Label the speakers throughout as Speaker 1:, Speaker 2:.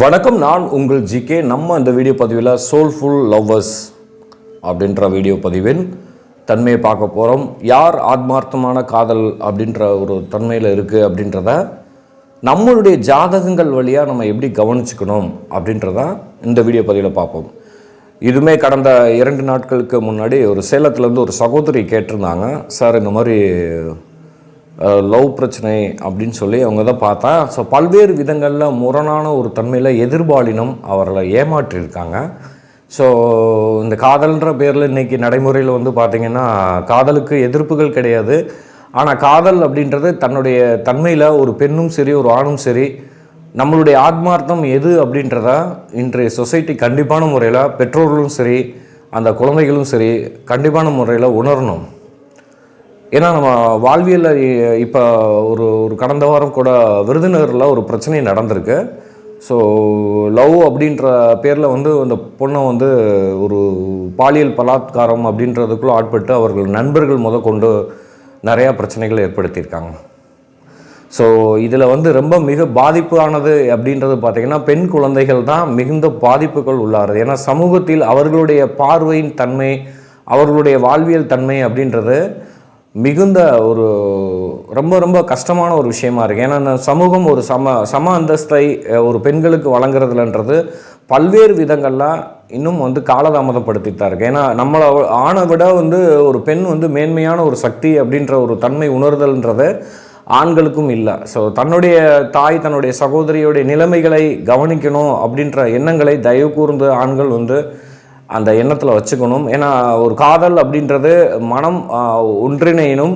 Speaker 1: வணக்கம் நான் உங்கள் ஜிகே நம்ம அந்த வீடியோ பதிவில் சோல்ஃபுல் லவ்வர்ஸ் அப்படின்ற வீடியோ பதிவின் தன்மையை பார்க்க போகிறோம் யார் ஆத்மார்த்தமான காதல் அப்படின்ற ஒரு தன்மையில் இருக்குது அப்படின்றத நம்மளுடைய ஜாதகங்கள் வழியாக நம்ம எப்படி கவனிச்சுக்கணும் அப்படின்றத இந்த வீடியோ பதிவில் பார்ப்போம். இதுவுமே கடந்த இரண்டு நாட்களுக்கு முன்னாடி ஒரு சேலத்துலேருந்து ஒரு சகோதரி கேட்டிருந்தாங்க. சார் இந்த மாதிரி லவ் பிரச்சனை அப்படின்னு சொல்லி அவங்க தான் பார்த்தா ஸோ பல்வேறு விதங்களில் முரணான ஒரு தன்மையில் எதிர்பாலினம் அவர்களை ஏமாற்றியிருக்காங்க. ஸோ இந்த காதல்ன்ற பேரில் இன்றைக்கி நடைமுறையில் வந்து பார்த்திங்கன்னா காதலுக்கு எதிர்ப்புகள் கிடையாது. ஆனால் காதல் அப்படின்றது தன்னுடைய தன்மையில் ஒரு பெண்ணும் சரி ஒரு ஆணும் சரி நம்மளுடைய ஆத்மார்த்தம் எது அப்படின்றத இன்றைய சொசைட்டி கண்டிப்பான முறையில் பெற்றோர்களும் சரி அந்த குழந்தைகளும் சரி கண்டிப்பான முறையில் உணரணும். ஏன்னா நம்ம வாழ்வியலில் இப்போ ஒரு ஒரு கடந்த வாரம் கூட விருதுநகரில் ஒரு பிரச்சனை நடந்திருக்கு. ஸோ லவ் அப்படின்ற பேரில் வந்து அந்த பொண்ணை வந்து ஒரு பாலியல் பலாத்காரம் அப்படின்றதுக்குள்ளே ஆட்பட்டு அவர்கள் நண்பர்கள் முத கொண்டு நிறையா பிரச்சனைகளை ஏற்படுத்தியிருக்காங்க. ஸோ இதில் வந்து ரொம்ப மிக பாதிப்பானது அப்படின்றது பார்த்திங்கன்னா பெண் குழந்தைகள் தான் மிகுந்த பாதிப்புகள் உள்ளாருது ஏன்னா சமூகத்தில் அவர்களுடைய பார்வையின் தன்மை அவர்களுடைய வாழ்வியல் தன்மை அப்படின்றது மிகுந்த ஒரு ரொம்ப ரொம்ப கஷ்டமான ஒரு விஷயமா இருக்குது ஏன்னா இந்த சமூகம் ஒரு சம சம அந்தஸ்தை ஒரு பெண்களுக்கு வழங்குறதுலன்றது பல்வேறு விதங்களில் இன்னும் வந்து காலதாமதப்படுத்தித்தான் தான் இருக்கு. ஏன்னா நம்மளை ஆணை விட வந்து ஒரு பெண் வந்து மேன்மையான ஒரு சக்தி அப்படின்ற ஒரு தன்மை உணர்தல்ன்றது ஆண்களுக்கும் இல்லை. ஸோ தன்னுடைய தாய் தன்னுடைய சகோதரியுடைய நிலைமைகளை கவனிக்கணும் அப்படின்ற எண்ணங்களை தயவு கூர்ந்து ஆண்கள் வந்து அந்த எண்ணத்தில் வச்சுக்கணும். ஏன்னா ஒரு காதல் அப்படின்றது மனம் ஒன்றிணையினும்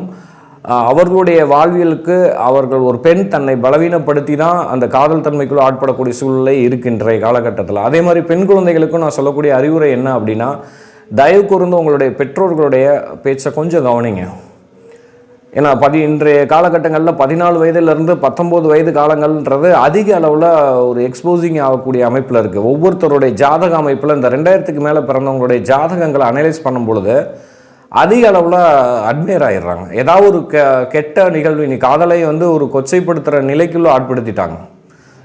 Speaker 1: அவர்களுடைய வாழ்வியலுக்கு அவர்கள் ஒரு பெண் தன்னை பலவீனப்படுத்தி தான் அந்த காதல் தன்மைக்குள்ளே ஆட்படக்கூடிய சூழ்நிலை இருக்கின்ற காலகட்டத்தில். அதே மாதிரி பெண் குழந்தைகளுக்கும் நான் சொல்லக்கூடிய அறிவுரை என்ன அப்படின்னா தயவு கூர்ந்து உங்களுடைய பெற்றோர்களுடைய பேச்சை கொஞ்சம் கவனிங்க. ஏன்னா பதி இன்றைய காலகட்டங்களில் பதினாலு வயதுலேருந்து பத்தொம்போது வயது காலங்கள்ன்றது அதிக அளவில் ஒரு எக்ஸ்போசிங் ஆகக்கூடிய அமைப்பில் இருக்குது ஒவ்வொருத்தருடைய ஜாதக அமைப்பில் இந்த ரெண்டாயிரத்துக்கு மேலே பிறந்தவங்களுடைய ஜாதகங்களை அனலைஸ் பண்ணும் பொழுது அதிக அளவில் அட்மையர் ஆயிடுறாங்க. ஏதாவது ஒரு கெ கெட்ட நிகழ்வு இன்னைக்கு காதலை வந்து ஒரு கொச்சைப்படுத்துகிற நிலைக்குள்ளே ஆட்படுத்திட்டாங்க.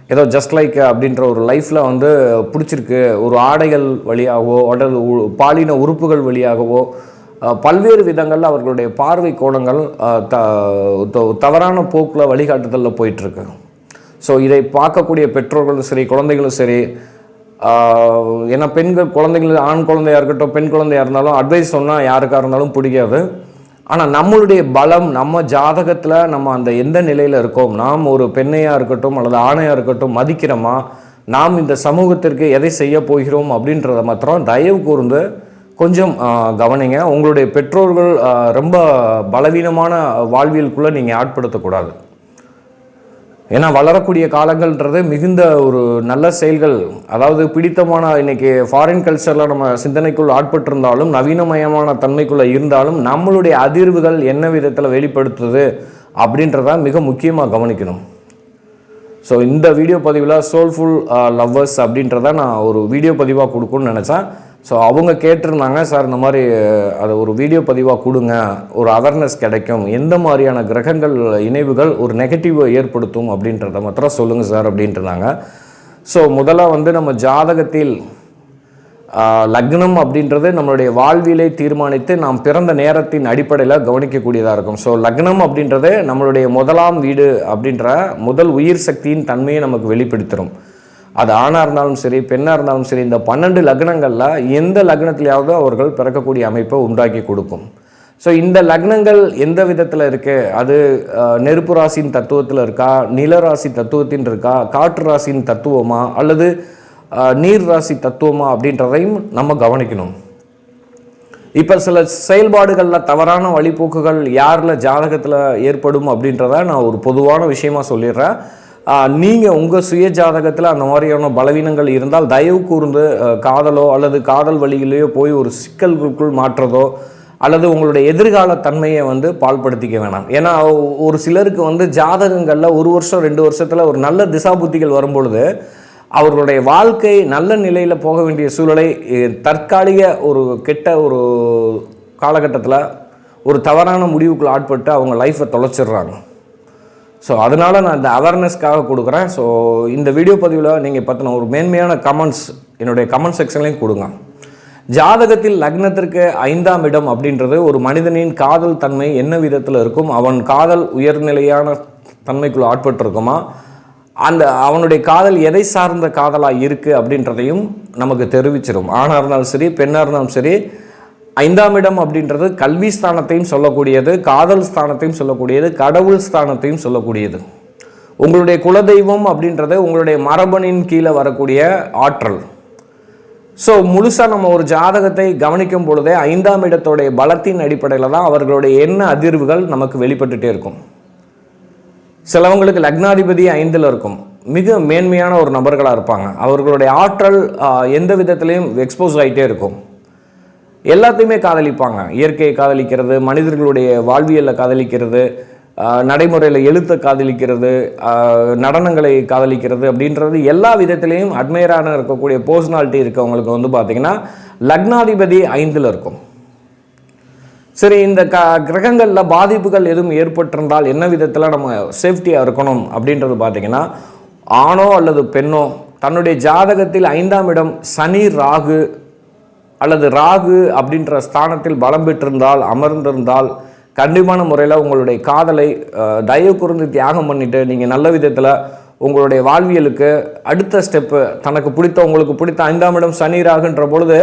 Speaker 1: ஏதோ ஜஸ்ட் லைக் அப்படின்ற ஒரு லைஃப்பில் வந்து பிடிச்சிருக்கு. ஒரு ஆடைகள் வழியாகவோ உடல் உ- பாலின உறுப்புகள் வழியாகவோ பல்வேறு விதங்களில் அவர்களுடைய பார்வை கோணங்கள் த த- தவறான போக்கில் வழிகாட்டுதலில் போயிட்டுருக்கு. ஸோ இதை பார்க்கக்கூடிய பெற்றோர்களும் சரி குழந்தைகளும் சரி ஏன்னா பெண்கள் குழந்தைகள் ஆண் குழந்தையாக இருக்கட்டும் பெண் குழந்தையாக இருந்தாலும் அட்வைஸ் சொன்னால் யாருக்காக இருந்தாலும் பிடிக்காது. ஆனால் நம்மளுடைய பலம் நம்ம ஜாதகத்தில் நம்ம அந்த எந்த நிலையில் இருக்கோம் நாம் ஒரு பெண்ணையாக இருக்கட்டும் அல்லது ஆணையாக இருக்கட்டும் மதிக்கிறோமா நாம் இந்த சமூகத்திற்கு எதை செய்ய போகிறோம் அப்படின்றத மாத்திரம் தயவு கூர்ந்து கொஞ்சம் கவனிங்க. உங்களுடைய பெற்றோர்கள் ரொம்ப பலவீனமான வாழ்வியலுக்குள்ளே நீங்கள் ஆட்படுத்தக்கூடாது ஏன்னா வளரக்கூடிய காலங்கள்ன்றது மிகுந்த ஒரு நல்ல செயல்கள். அதாவது பிடித்தமான இன்னைக்கு ஃபாரின் கல்ச்சரில் நம்ம சிந்தனைக்குள் ஆட்பட்டிருந்தாலும் நவீனமயமான தன்மைக்குள்ளே இருந்தாலும் நம்மளுடைய அதிர்வுகள் என்ன விதத்தில் வெளிப்படுத்துது அப்படின்றத மிக முக்கியமாக கவனிக்கணும். ஸோ இந்த வீடியோ பதிவில் சோல்ஃபுல் லவ்வர்ஸ் அப்படின்றத நான் ஒரு வீடியோ பதிவாக கொடுக்கணும்னு நினச்சேன். ஸோ அவங்க கேட்டிருந்தாங்க சார் இந்த மாதிரி அதை ஒரு வீடியோ பதிவாக கொடுங்க. ஒரு அவேர்னஸ் கிடைக்கும். எந்த மாதிரியான கிரகங்கள் இணைவுகள் ஒரு நெகட்டிவை ஏற்படுத்தும் அப்படின்றத மாத்திரம் சொல்லுங்கள் சார் அப்படின்ட்டுருந்தாங்க. ஸோ முதல்ல வந்து நம்ம ஜாதகத்தில் லக்னம் அப்படின்றது நம்மளுடைய வாழ்வியலை தீர்மானித்து நாம் பிறந்த நேரத்தின் அடிப்படையில் கவனிக்கக்கூடியதாக இருக்கும். ஸோ லக்னம் அப்படின்றது நம்மளுடைய முதலாம் வீடு அப்படின்ற முதல் உயிர் சக்தியின் தன்மையை நமக்கு வெளிப்படுத்துகிறோம் அது ஆணாக இருந்தாலும் சரி பெண்ணாக இருந்தாலும் சரி இந்த பன்னெண்டு லக்னங்களில் எந்த லக்னத்திலேயாவது அவர்கள் பிறக்கக்கூடிய அமைப்பை உண்டாக்கி கொடுக்கும். ஸோ இந்த லக்னங்கள் எந்த விதத்தில் இருக்குது அது நெருப்பு ராசியின் தத்துவத்தில் இருக்கா? நிலராசி தத்துவத்தின் இருக்கா? காற்று ராசியின் தத்துவமா? அல்லது நீர் ராசி தத்துவமா? அப்படின்றதையும் நம்ம கவனிக்கணும். இப்போ சில செயல்பாடுகளில் தவறான வழிபோக்குகள் யாரில் ஜாதகத்தில் ஏற்படும் அப்படின்றத நான் ஒரு பொதுவான விஷயமா சொல்லிடுறேன். நீங்கள் உங்கள் சுய ஜாதகத்தில் அந்த மாதிரியான பலவீனங்கள் இருந்தால் தயவு கூர்ந்து காதலோ அல்லது காதல் வழியிலேயோ போய் ஒரு சிக்கல்களுக்குள் மாற்றுறதோ அல்லது உங்களுடைய எதிர்கால தன்மையை வந்து பால்படுத்திக்க வேணாம். ஏன்னா ஒரு சிலருக்கு வந்து ஜாதகங்களில் ஒரு வருஷம் ரெண்டு வருஷத்தில் ஒரு நல்ல திசாபுத்திகள் வரும்பொழுது அவர்களுடைய வாழ்க்கை நல்ல நிலையில் போக வேண்டிய சூழலை தற்காலிக ஒரு கெட்ட ஒரு காலகட்டத்தில் ஒரு தவறான முடிவுக்குள் ஆட்பட்டு அவங்க லைஃப்பை தொலைச்சிடுறாங்க. ஸோ அதனால் நான் இந்த அவேர்னஸ்க்காக கொடுக்குறேன். ஸோ இந்த வீடியோ பதிவில் நீங்கள் பற்றின ஒரு மேன்மையான கமெண்ட்ஸ் என்னுடைய கமெண்ட் செக்ஷன்லையும் கொடுங்க. ஜாதகத்தில் லக்னத்திற்கு ஐந்தாம் இடம் அப்படின்றது ஒரு மனிதனின் காதல் தன்மை என்ன விதத்தில் இருக்கும்? அவன் காதல் உயர்நிலையான தன்மைக்குள்ளே ஆட்பட்டிருக்குமா? அந்த அவனுடைய காதல் எதை சார்ந்த காதலாக இருக்குது அப்படின்றதையும் நமக்கு தெரிவிச்சிடும் ஆணாக இருந்தாலும் சரி பெண்ணாக இருந்தாலும் சரி ஐந்தாம் இடம் அப்படின்றது கல்வி ஸ்தானத்தையும் சொல்லக்கூடியது காதல் ஸ்தானத்தையும் சொல்லக்கூடியது கடவுள் ஸ்தானத்தையும் சொல்லக்கூடியது. உங்களுடைய குலதெய்வம் அப்படின்றது உங்களுடைய மரபணின் கீழே வரக்கூடிய ஆற்றல். ஸோ முழுசாக நம்ம ஒரு ஜாதகத்தை கவனிக்கும் பொழுதே ஐந்தாம் இடத்துடைய பலத்தின் அடிப்படையில் தான் அவர்களுடைய எண்ண அதிர்வுகள் நமக்கு வெளிப்பட்டுட்டே இருக்கும். சிலவங்களுக்கு லக்னாதிபதி ஐந்தில் இருக்கும். மிக மேன்மையான ஒரு நபர்களாக இருப்பாங்க. அவர்களுடைய ஆற்றல் எந்த விதத்திலையும் எக்ஸ்போஸ் ஆகிட்டே இருக்கும். எல்லாத்தையுமே காதலிப்பாங்க. இயற்கையை காதலிக்கிறது மனிதர்களுடைய வாழ்வியலில் காதலிக்கிறது நடைமுறையில் எழுத்தை காதலிக்கிறது நடனங்களை காதலிக்கிறது அப்படின்றது எல்லா விதத்திலையும் அட்மையரான இருக்கக்கூடிய பர்சனாலிட்டி இருக்கவங்களுக்கு வந்து பார்த்திங்கன்னா லக்னாதிபதி ஐந்தில் இருக்கும். சரி இந்த க கிரகங்களில் பாதிப்புகள் எதுவும் ஏற்பட்டிருந்தால் என்ன விதத்தில் நம்ம சேஃப்டியாக இருக்கணும் அப்படின்றது பார்த்தீங்கன்னா ஆணோ அல்லது பெண்ணோ தன்னுடைய ஜாதகத்தில் ஐந்தாம் இடம் சனி ராகு அல்லது ராகு அப்படின்ற ஸ்தானத்தில் பலம் பெற்றிருந்தால் அமர்ந்திருந்தால் கண்டிப்பான முறையில் உங்களுடைய காதலை தயவு கூர்ந்து தியாகம் பண்ணிவிட்டு நீங்கள் நல்ல விதத்தில் உங்களுடைய வாழ்வியலுக்கு அடுத்த ஸ்டெப்பு தனக்கு பிடித்த உங்களுக்கு பிடித்த ஐந்தாம் இடம் சனி ராகுன்ற பொழுது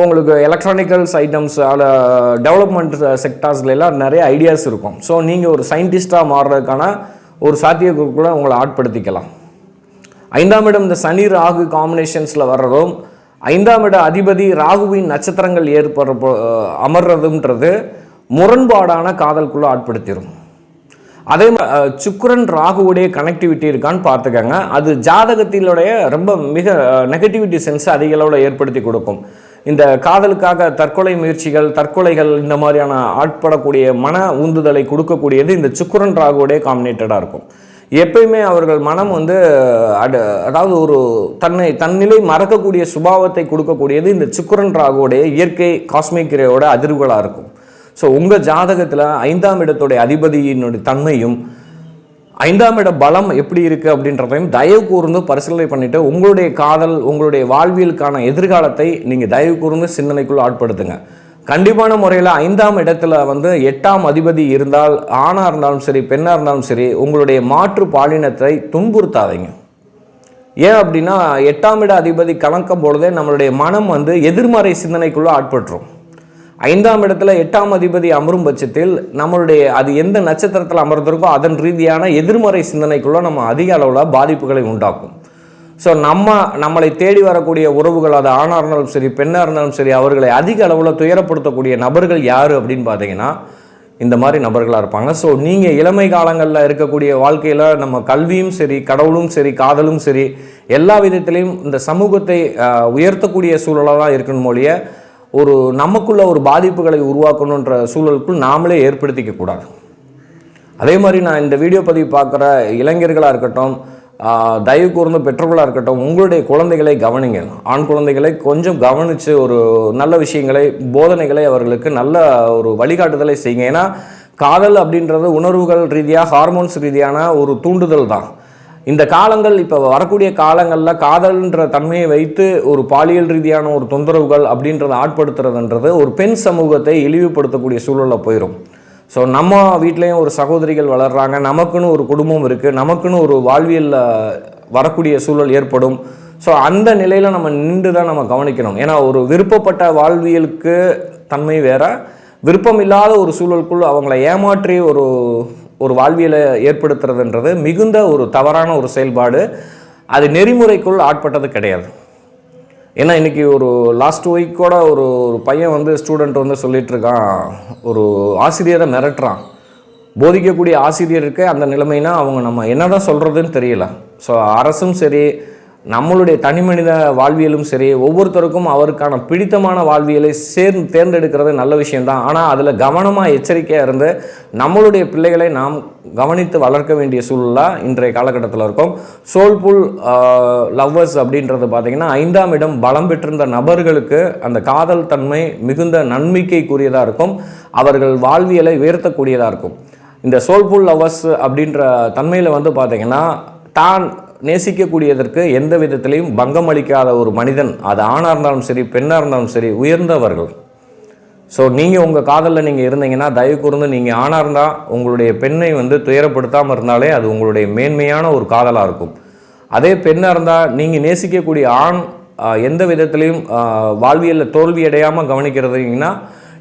Speaker 1: உங்களுக்கு எலக்ட்ரானிக்கல்ஸ் ஐட்டம்ஸ் அதில் டெவலப்மெண்ட் செக்டார்ஸ்ல எல்லாம் நிறைய ஐடியாஸ் இருக்கும். ஸோ நீங்கள் ஒரு சயின்டிஸ்டாக மாறுறதுக்கான ஒரு சாத்தியக்கூறுக்குள்ள உங்களை ஆட்படுத்திக்கலாம். ஐந்தாம் இடம் இந்த சனி ராகு காம்பினேஷன்ஸில் வர்றதும் ஐந்தாம் இட அதிபதி ராகுவின் நட்சத்திரங்கள் ஏற்படுற அமர்றதுன்றது முரண்பாடான காதலுக்குள்ளே ஆட்படுத்திடும் அதே மா- அஹ், ராகுவுடைய கனெக்டிவிட்டி இருக்கான்னு பார்த்துக்கங்க. அது ஜாதகத்தினுடைய ரொம்ப மிக நெகட்டிவிட்டி சென்ஸ் அதிக அளவில் ஏற்படுத்தி கொடுக்கும். இந்த காதலுக்காக தற்கொலை முயற்சிகள் தற்கொலைகள் இந்த மாதிரியான ஆட்படக்கூடிய மன உந்துதலை கொடுக்கக்கூடியது இந்த சுக்குரன் ராகுவுடைய காம்பினேட்டடாக இருக்கும். எப்பயுமே அவர்கள் மனம் வந்து அட அதாவது ஒரு தன்னை தன்னிலை மறக்கக்கூடிய சுபாவத்தை கொடுக்கக்கூடியது இந்த சுக்கிரன் ராகுடைய இயற்கை காஸ்மிக் ரேயோட அதிர்வுகளாக இருக்கும். ஸோ உங்கள் ஜாதகத்தில் ஐந்தாம் இடத்துடைய அதிபதியினுடைய தன்மையும் ஐந்தாம் இட பலம் எப்படி இருக்குது அப்படின்றதையும் தயவு கூர்ந்து பரிசீலனை பண்ணிவிட்டு உங்களுடைய காதல் உங்களுடைய வாழ்வியலுக்கான எதிர்காலத்தை நீங்கள் தயவு கூர்ந்து சிந்தனைக்குள் ஆட்படுத்துங்க. கண்டிப்பான முறையில் ஐந்தாம் இடத்துல வந்து எட்டாம் அதிபதி இருந்தால் ஆணாக இருந்தாலும் சரி பெண்ணாக இருந்தாலும் சரி உங்களுடைய மாற்று பாலினத்தை துன்புறுத்தாதீங்க. ஏன் அப்படின்னா எட்டாம் இட அதிபதி கலக்கும் பொழுதே நம்மளுடைய மனம் வந்து எதிர்மறை சிந்தனைக்குள்ளே ஆட்பட்டுரும். ஐந்தாம் இடத்துல எட்டாம் அதிபதி அமரும் பட்சத்தில் நம்மளுடைய அது எந்த நட்சத்திரத்தில் அமர்ந்திருக்கோ அதன் ரீதியான எதிர்மறை சிந்தனைக்குள்ளே நம்ம அதிக அளவில் பாதிப்புகளை உண்டாக்கும். ஸோ நம்ம நம்மளை தேடி வரக்கூடிய உறவுகள் அது ஆணாக இருந்தாலும் சரி பெண்ணாக இருந்தாலும் சரி அவர்களை அதிக அளவில் துயரப்படுத்தக்கூடிய நபர்கள் யார் அப்படின்னு பார்த்தீங்கன்னா இந்த மாதிரி நபர்களாக இருப்பாங்க. ஸோ நீங்கள் இளமை காலங்களில் இருக்கக்கூடிய வாழ்க்கையில் நம்ம கல்வியும் சரி கடவுளும் சரி காதலும் சரி எல்லா விதத்திலையும் இந்த சமூகத்தை உயர்த்தக்கூடிய சூழலாக தான் இருக்கணும் மொழிய ஒரு நமக்குள்ள ஒரு பாதிப்புகளை உருவாக்கணுன்ற சூழலுக்குள் நாமளே ஏற்படுத்திக்க கூடாது. அதே மாதிரி நான் இந்த வீடியோ பதிவு பார்க்குற இளைஞர்களாக இருக்கட்டும் தயவு கூர்ந்து பெற்றோர்களாக இருக்கட்டும் உங்களுடைய குழந்தைகளை கவனிங்க. ஆண் குழந்தைகளை கொஞ்சம் கவனித்து ஒரு நல்ல விஷயங்களை போதனைகளை அவர்களுக்கு நல்ல ஒரு வழிகாட்டுதலை செய்யுங்க. ஏன்னா காதல் அப்படின்றது உணர்வுகள் ரீதியாக ஹார்மோன்ஸ் ரீதியான ஒரு தூண்டுதல் தான். இந்த காலங்கள் இப்போ வரக்கூடிய காலங்களில் காதல்ன்ற தன்மையை வைத்து ஒரு பாலியல் ரீதியான ஒரு தொந்தரவுகள் அப்படின்றத ஆட்படுத்துறதுன்றது ஒரு பெண் சமூகத்தை இழிவுபடுத்தக்கூடிய சூழலில் போயிடும் ஸோ நம்ம வீட்லேயும் ஒரு சகோதரிகள் வளர்கிறாங்க நமக்குன்னு ஒரு குடும்பம் இருக்குது நமக்குன்னு ஒரு வாழ்வியலில் வரக்கூடிய சூழல் ஏற்படும். ஸோ அந்த நிலையில் நம்ம நின்று தான் நம்ம கவனிக்கணும். ஏன்னா ஒரு விருப்பப்பட்ட வாழ்வியலுக்கு தன்மை வேற. விருப்பம் இல்லாத ஒரு சூழலுக்குள் அவங்கள ஏமாற்றி ஒரு ஒரு வாழ்வியலை ஏற்படுத்துறதுன்றது மிகுந்த ஒரு தவறான ஒரு செயல்பாடு. அது நெறிமுறைக்குள் ஆட்பட்டது கிடையாது. ஏன்னா இன்றைக்கி ஒரு லாஸ்ட் வீக்கோட ஒரு ஒரு பையன் வந்து ஸ்டூடெண்ட் வந்து சொல்லிகிட்ருக்கான் ஒரு ஆசிரியரை மிரட்டுறான். போதிக்கக்கூடிய ஆசிரியருக்கு அந்த நிலைமைனா அவங்க நம்ம என்ன தான் சொல்கிறதுன்னு தெரியல. ஸோ அரசும் சரி நம்மளுடைய தனி மனித வாழ்வியலும் சரி ஒவ்வொருத்தருக்கும் அவருக்கான பிடித்தமான வாழ்வியலை சேர்ந்து தேர்ந்தெடுக்கிறது நல்ல விஷயம்தான். ஆனால் அதில் கவனமாக எச்சரிக்கையாக இருந்து நம்மளுடைய பிள்ளைகளை நாம் கவனித்து வளர்க்க வேண்டிய சூழலாக இன்றைய காலகட்டத்தில் இருக்கும். சோல்புல் லவ்வர்ஸ் அப்படின்றது பார்த்திங்கன்னா ஐந்தாம் இடம் பலம் பெற்றிருந்த நபர்களுக்கு அந்த காதல் தன்மை மிகுந்த நன்மைக்கைக்குரியதாக இருக்கும். அவர்கள் வாழ்வியலை உயர்த்தக்கூடியதாக இருக்கும். இந்த சோல்புல் லவ்வர்ஸ் அப்படின்ற தன்மையில் வந்து பார்த்திங்கன்னா தான் நேசிக்கக்கூடியதற்கு எந்த விதத்திலையும் பங்கம் அளிக்காத ஒரு மனிதன் அது ஆணாக இருந்தாலும் சரி பெண்ணாக இருந்தாலும் சரி உயர்ந்தவர்கள். ஸோ நீங்கள் உங்கள் காதலில் நீங்கள் இருந்தீங்கன்னா தயவு கூர்ந்து நீங்கள் ஆணாக இருந்தால் உங்களுடைய பெண்ணை வந்து துயரப்படுத்தாமல் இருந்தாலே அது உங்களுடைய மேன்மையான ஒரு காதலாக இருக்கும். அதே பெண்ணாக இருந்தால் நீங்கள் நேசிக்கக்கூடிய ஆண் எந்த விதத்திலையும் வாழ்வியலில் தோல்வி அடையாமல் கவனிக்கிறதுங்கன்னா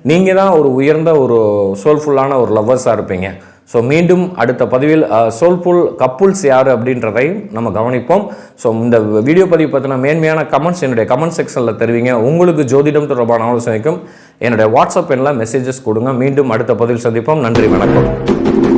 Speaker 1: நீங்கள் தான் ஒரு உயர்ந்த ஒரு சோல்ஃபுல்லான ஒரு லவ்வர்ஸாக இருப்பீங்க. ஸோ மீண்டும் அடுத்த பதிவில் uh, சோல்ஃபுல் கப்புல்ஸ் யார் அப்படின்றதையும் நம்ம கவனிப்போம். ஸோ இந்த வீடியோ பதிவு பற்றின மேன்மையான கமெண்ட்ஸ் என்னுடைய கமெண்ட் செக்ஷனில் தெரிவிங்க. உங்களுக்கு ஜோதிடம் தொடர்பான ஆலோசனைக்கும் என்னுடைய வாட்ஸ்அப் எண்ணில் மெசேஜஸ் கொடுங்க. மீண்டும் அடுத்த பதிவில் சந்திப்போம். நன்றி வணக்கம்.